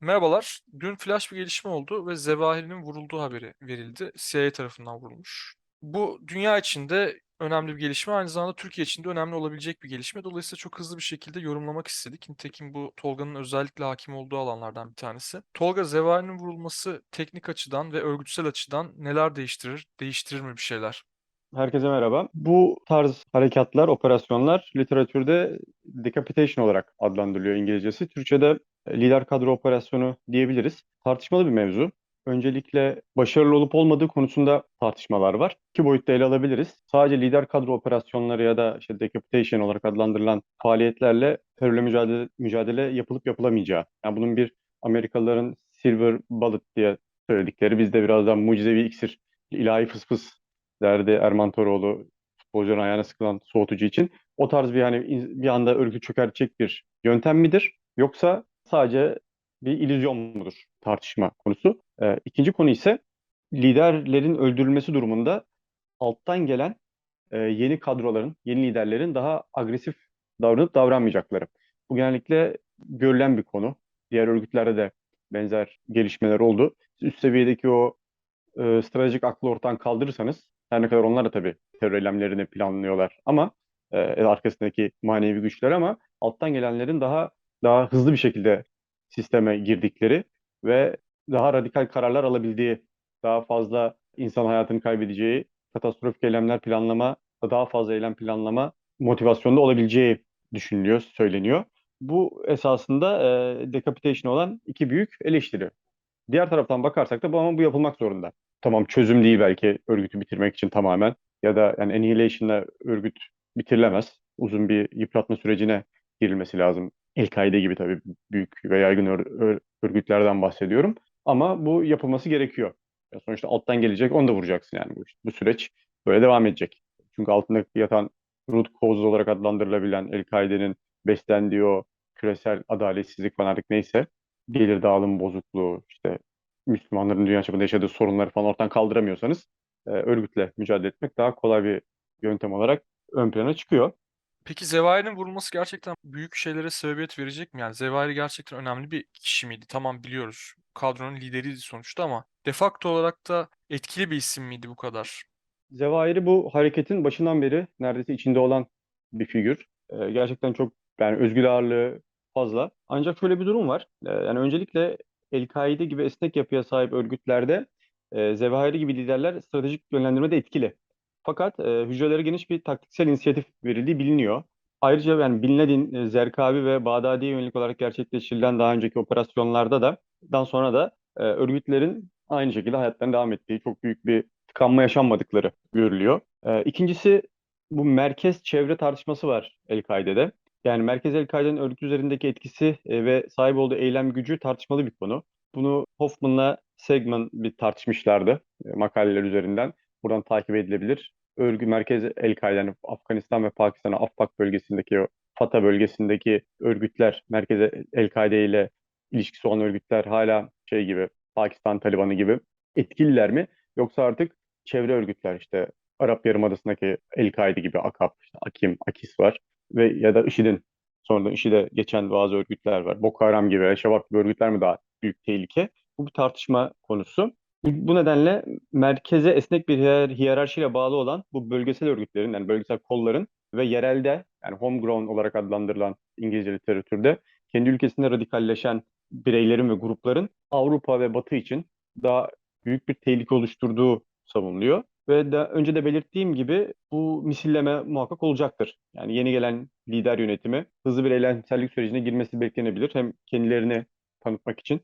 Merhabalar. Dün flash bir gelişme oldu ve Zevahiri'nin vurulduğu haberi verildi. CIA tarafından vurulmuş. Bu dünya içinde önemli bir gelişme, aynı zamanda Türkiye için de önemli olabilecek bir gelişme. Dolayısıyla çok hızlı bir şekilde yorumlamak istedik. Nitekim bu Tolga'nın özellikle hakim olduğu alanlardan bir tanesi. Tolga, Zevahiri'nin vurulması teknik açıdan ve örgütsel açıdan neler değiştirir? Değiştirir mi bir şeyler? Herkese merhaba. Bu tarz harekatlar, operasyonlar literatürde decapitation olarak adlandırılıyor İngilizcesi. Türkçe'de lider kadro operasyonu diyebiliriz. Tartışmalı bir mevzu. Öncelikle başarılı olup olmadığı konusunda tartışmalar var. İki boyutta ele alabiliriz. Sadece lider kadro operasyonları ya da işte decapitation olarak adlandırılan faaliyetlerle terörle mücadele, mücadele yapılıp yapılamayacağı. Yani bunun bir Amerikalıların silver bullet diye söyledikleri, bizde birazdan mucizevi iksir, ilahi fısfıs derdi Erman Toroğlu futbolcuların ayağına sıkılan soğutucu için. O tarz bir yani bir anda örgütü çökertecek bir yöntem midir? Yoksa sadece bir illüzyon mudur? Tartışma konusu. Ee, ikinci konu ise liderlerin öldürülmesi durumunda alttan gelen e, yeni kadroların, yeni liderlerin daha agresif davranıp davranmayacakları. Bu genellikle görülen bir konu. Diğer örgütlerde de benzer gelişmeler oldu. Üst seviyedeki o e, stratejik aklı ortadan kaldırırsanız her ne kadar onlar da tabii terör eylemlerini planlıyorlar ama e, arkasındaki manevi güçler ama alttan gelenlerin daha daha hızlı bir şekilde sisteme girdikleri ve daha radikal kararlar alabildiği, daha fazla insan hayatını kaybedeceği, katastrofik eylemler planlama, daha fazla eylem planlama motivasyonda olabileceği düşünülüyor, söyleniyor. Bu esasında e, decapitation olan iki büyük eleştiri. Diğer taraftan bakarsak da bu ama bu yapılmak zorunda tamam çözüm değil belki örgütü bitirmek için tamamen ya da yani Annihilation'la örgüt bitirilemez. Uzun bir yıpratma sürecine girilmesi lazım. El-Kaide gibi tabii büyük ve yaygın ör- ör- örgütlerden bahsediyorum. Ama bu yapılması gerekiyor. Ya sonuçta alttan gelecek, onu da vuracaksın yani bu, bu süreç böyle devam edecek. Çünkü altında yatan root cause olarak adlandırılabilen El-Kaide'nin beslendiği o küresel adaletsizlik falan artık neyse gelir dağılım bozukluğu, işte Müslümanların dünya çapında yaşadığı sorunları falan ortadan kaldıramıyorsanız e, örgütle mücadele etmek daha kolay bir yöntem olarak ön plana çıkıyor. Peki Zevahir'in vurulması gerçekten büyük şeylere sebebiyet verecek mi? Yani Zevahir gerçekten önemli bir kişi miydi? Tamam biliyoruz. Kadronun lideriydi sonuçta ama de facto olarak da etkili bir isim miydi bu kadar? Zevahiri bu hareketin başından beri neredeyse içinde olan bir figür. E, gerçekten çok yani özgür ağırlığı fazla. Ancak şöyle bir durum var. E, yani öncelikle El-Kaide gibi esnek yapıya sahip örgütlerde e, Zevahiri gibi liderler stratejik yönlendirmede etkili. Fakat e, hücrelere geniş bir taktiksel inisiyatif verildiği biliniyor. Ayrıca yani Bin e, Zerkavi ve Bağdadi'ye yönelik olarak gerçekleştirilen daha önceki operasyonlarda da daha sonra da e, örgütlerin aynı şekilde hayatlarına devam ettiği çok büyük bir tıkanma yaşanmadıkları görülüyor. E, ikincisi bu merkez çevre tartışması var El-Kaide'de. Yani Merkez El-Kaide'nin örgüt üzerindeki etkisi e, ve sahip olduğu eylem gücü tartışmalı bir konu. Bunu Hoffman'la Segman bir tartışmışlardı e, makaleler üzerinden. Buradan takip edilebilir. Örgü Merkez El-Kaide'nin Afganistan ve Pakistan Afpak bölgesindeki Fata bölgesindeki örgütler, Merkez El-Kaide ile ilişkisi olan örgütler hala şey gibi Pakistan Talibanı gibi etkililer mi? Yoksa artık çevre örgütler işte Arap Yarımadası'ndaki El-Kaide gibi AKAP, işte Akim, Akis var ve ya da IŞİD'in sonradan IŞİD'e geçen bazı örgütler var. Boko Haram gibi, El-Şebab gibi örgütler mi daha büyük tehlike? Bu bir tartışma konusu. Bu nedenle merkeze esnek bir hiyer, hiyerarşiyle bağlı olan bu bölgesel örgütlerin yani bölgesel kolların ve yerelde yani homegrown olarak adlandırılan İngilizce literatürde kendi ülkesinde radikalleşen bireylerin ve grupların Avrupa ve Batı için daha büyük bir tehlike oluşturduğu savunuluyor. Ve de, önce de belirttiğim gibi bu misilleme muhakkak olacaktır. Yani yeni gelen lider yönetimi hızlı bir eylemsellik sürecine girmesi beklenebilir. Hem kendilerini tanıtmak için,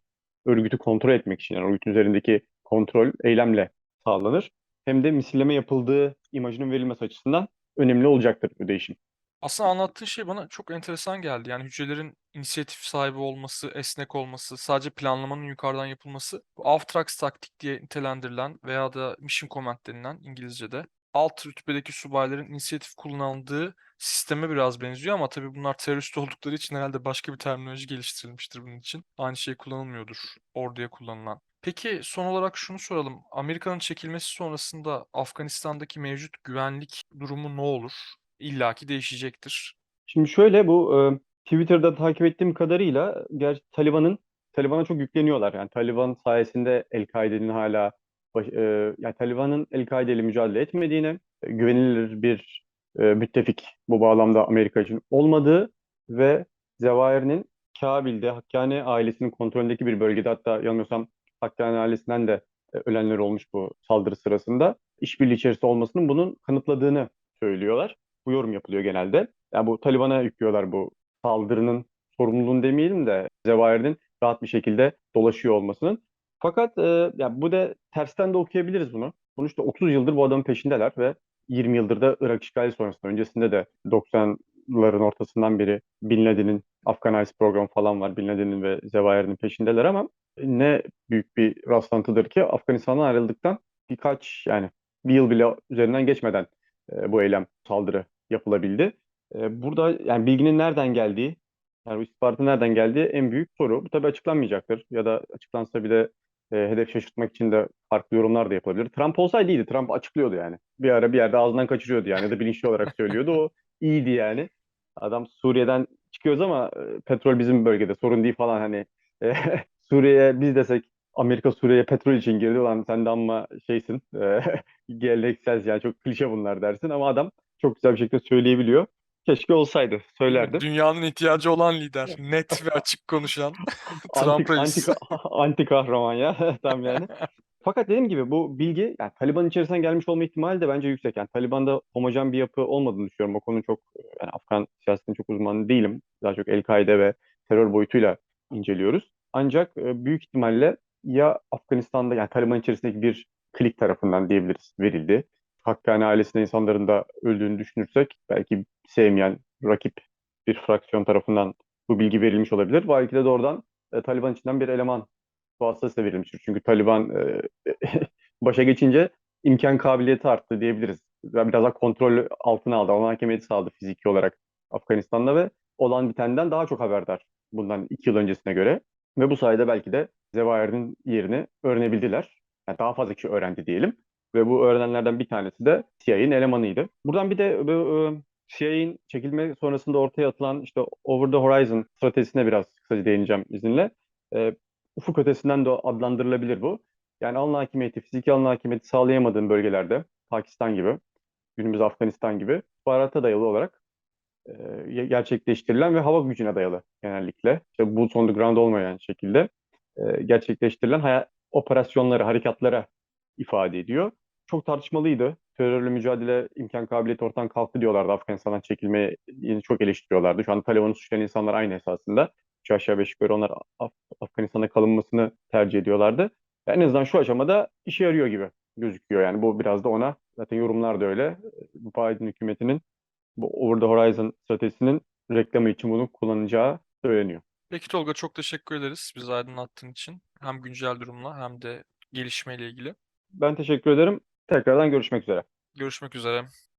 örgütü kontrol etmek için, yani örgütün üzerindeki kontrol eylemle sağlanır. Hem de misilleme yapıldığı imajının verilmesi açısından önemli olacaktır bu değişim. Aslında anlattığın şey bana çok enteresan geldi. Yani hücrelerin inisiyatif sahibi olması, esnek olması, sadece planlamanın yukarıdan yapılması, bu Avtrax taktik diye nitelendirilen veya da Mission Command denilen İngilizce'de alt rütbedeki subayların inisiyatif kullanıldığı sisteme biraz benziyor ama tabii bunlar terörist oldukları için herhalde başka bir terminoloji geliştirilmiştir bunun için. Aynı şey kullanılmıyordur orduya kullanılan. Peki son olarak şunu soralım. Amerika'nın çekilmesi sonrasında Afganistan'daki mevcut güvenlik durumu ne olur? illaki değişecektir. Şimdi şöyle bu e, Twitter'da takip ettiğim kadarıyla gerçi Taliban'ın Taliban'a çok yükleniyorlar. Yani Taliban sayesinde El-Kaide'nin hala baş- e, yani Taliban'ın El-Kaide ile mücadele etmediğini, e, güvenilir bir e, müttefik bu bağlamda Amerika için olmadığı ve Zevair'in Kabil'de Hakkani ailesinin kontrolündeki bir bölgede hatta yanılmıyorsam Hakkani ailesinden de e, ölenler olmuş bu saldırı sırasında işbirliği içerisinde olmasının bunun kanıtladığını söylüyorlar. Bu yorum yapılıyor genelde. Yani bu Taliban'a yüklüyorlar bu saldırının sorumluluğunu demeyelim de Zevair'in rahat bir şekilde dolaşıyor olmasının. Fakat e, ya bu da tersten de okuyabiliriz bunu. Sonuçta 30 yıldır bu adamın peşindeler ve 20 yıldır da Irak işgali sonrasında öncesinde de 90'ların ortasından beri Bin Laden'in Afgan Ice programı falan var. Bin Laden'in ve Zevair'in peşindeler ama ne büyük bir rastlantıdır ki Afganistan'dan ayrıldıktan birkaç yani bir yıl bile üzerinden geçmeden e, bu eylem saldırı yapılabildi. E, burada yani bilginin nereden geldiği yani bu istihbaratın nereden geldiği en büyük soru. Bu tabii açıklanmayacaktır ya da açıklansa bile e, hedef şaşırtmak için de farklı yorumlar da yapılabilir. Trump olsaydı iyiydi. Trump açıklıyordu yani. Bir ara bir yerde ağzından kaçırıyordu yani ya da bilinçli olarak söylüyordu. O iyiydi yani. Adam Suriye'den çıkıyoruz ama e, petrol bizim bölgede sorun değil falan hani e, Suriye'ye biz desek Amerika Suriye'ye petrol için girdi lan sen de amma şeysin e, geleneksel yani çok klişe bunlar dersin ama adam çok güzel bir şekilde söyleyebiliyor. Keşke olsaydı söylerdi. Dünyanın ihtiyacı olan lider. Net ve açık konuşan. Trump Anti, reis. anti, anti kahraman ya tam yani. Fakat dediğim gibi bu bilgi yani Taliban içerisinden gelmiş olma ihtimali de bence yüksek. Yani Taliban'da homojen bir yapı olmadığını düşünüyorum. O konu çok yani Afgan siyasetinin çok uzmanı değilim. Daha çok El-Kaide ve terör boyutuyla inceliyoruz. Ancak e, büyük ihtimalle ya Afganistan'da yani Taliban içerisindeki bir klik tarafından diyebiliriz verildi. Hakkani ailesinde insanların da öldüğünü düşünürsek belki sevmeyen rakip bir fraksiyon tarafından bu bilgi verilmiş olabilir. Belki de doğrudan e, Taliban içinden bir eleman vasıtasıyla verilmiştir. Çünkü Taliban e, başa geçince imkan kabiliyeti arttı diyebiliriz. Biraz daha kontrol altına aldı. Alan hakimiyeti sağladı fiziki olarak Afganistan'da ve olan bitenden daha çok haberdar bundan iki yıl öncesine göre. Ve bu sayede belki de Zevair'in yerini öğrenebildiler. Yani daha fazla kişi öğrendi diyelim. Ve bu öğrenenlerden bir tanesi de CIA'nin elemanıydı. Buradan bir de bu, e, CIA'nin çekilme sonrasında ortaya atılan işte Over the Horizon stratejisine biraz kısaca değineceğim izninle. E, ufuk ötesinden de adlandırılabilir bu. Yani alan hakimiyeti, fiziki alan hakimiyeti sağlayamadığın bölgelerde, Pakistan gibi, günümüz Afganistan gibi, istihbarata dayalı olarak e, gerçekleştirilen ve hava gücüne dayalı genellikle, işte boots on the ground olmayan şekilde e, gerçekleştirilen operasyonları, harekatlara ifade ediyor. Çok tartışmalıydı. Terörle mücadele imkan kabiliyeti ortadan kalktı diyorlardı. Afganistan'dan çekilmeyi çok eleştiriyorlardı. Şu anda Taliban'ı suçlayan insanlar aynı esasında. Üç aşağı beş yukarı onlar Af- Afganistan'da kalınmasını tercih ediyorlardı. En azından şu aşamada işe yarıyor gibi gözüküyor. Yani bu biraz da ona zaten yorumlar da öyle. Bu Biden hükümetinin bu Over the Horizon stratejisinin reklamı için bunu kullanacağı söyleniyor. Peki Tolga çok teşekkür ederiz bizi aydınlattığın için. Hem güncel durumla hem de gelişmeyle ilgili. Ben teşekkür ederim. Tekrardan görüşmek üzere. Görüşmek üzere.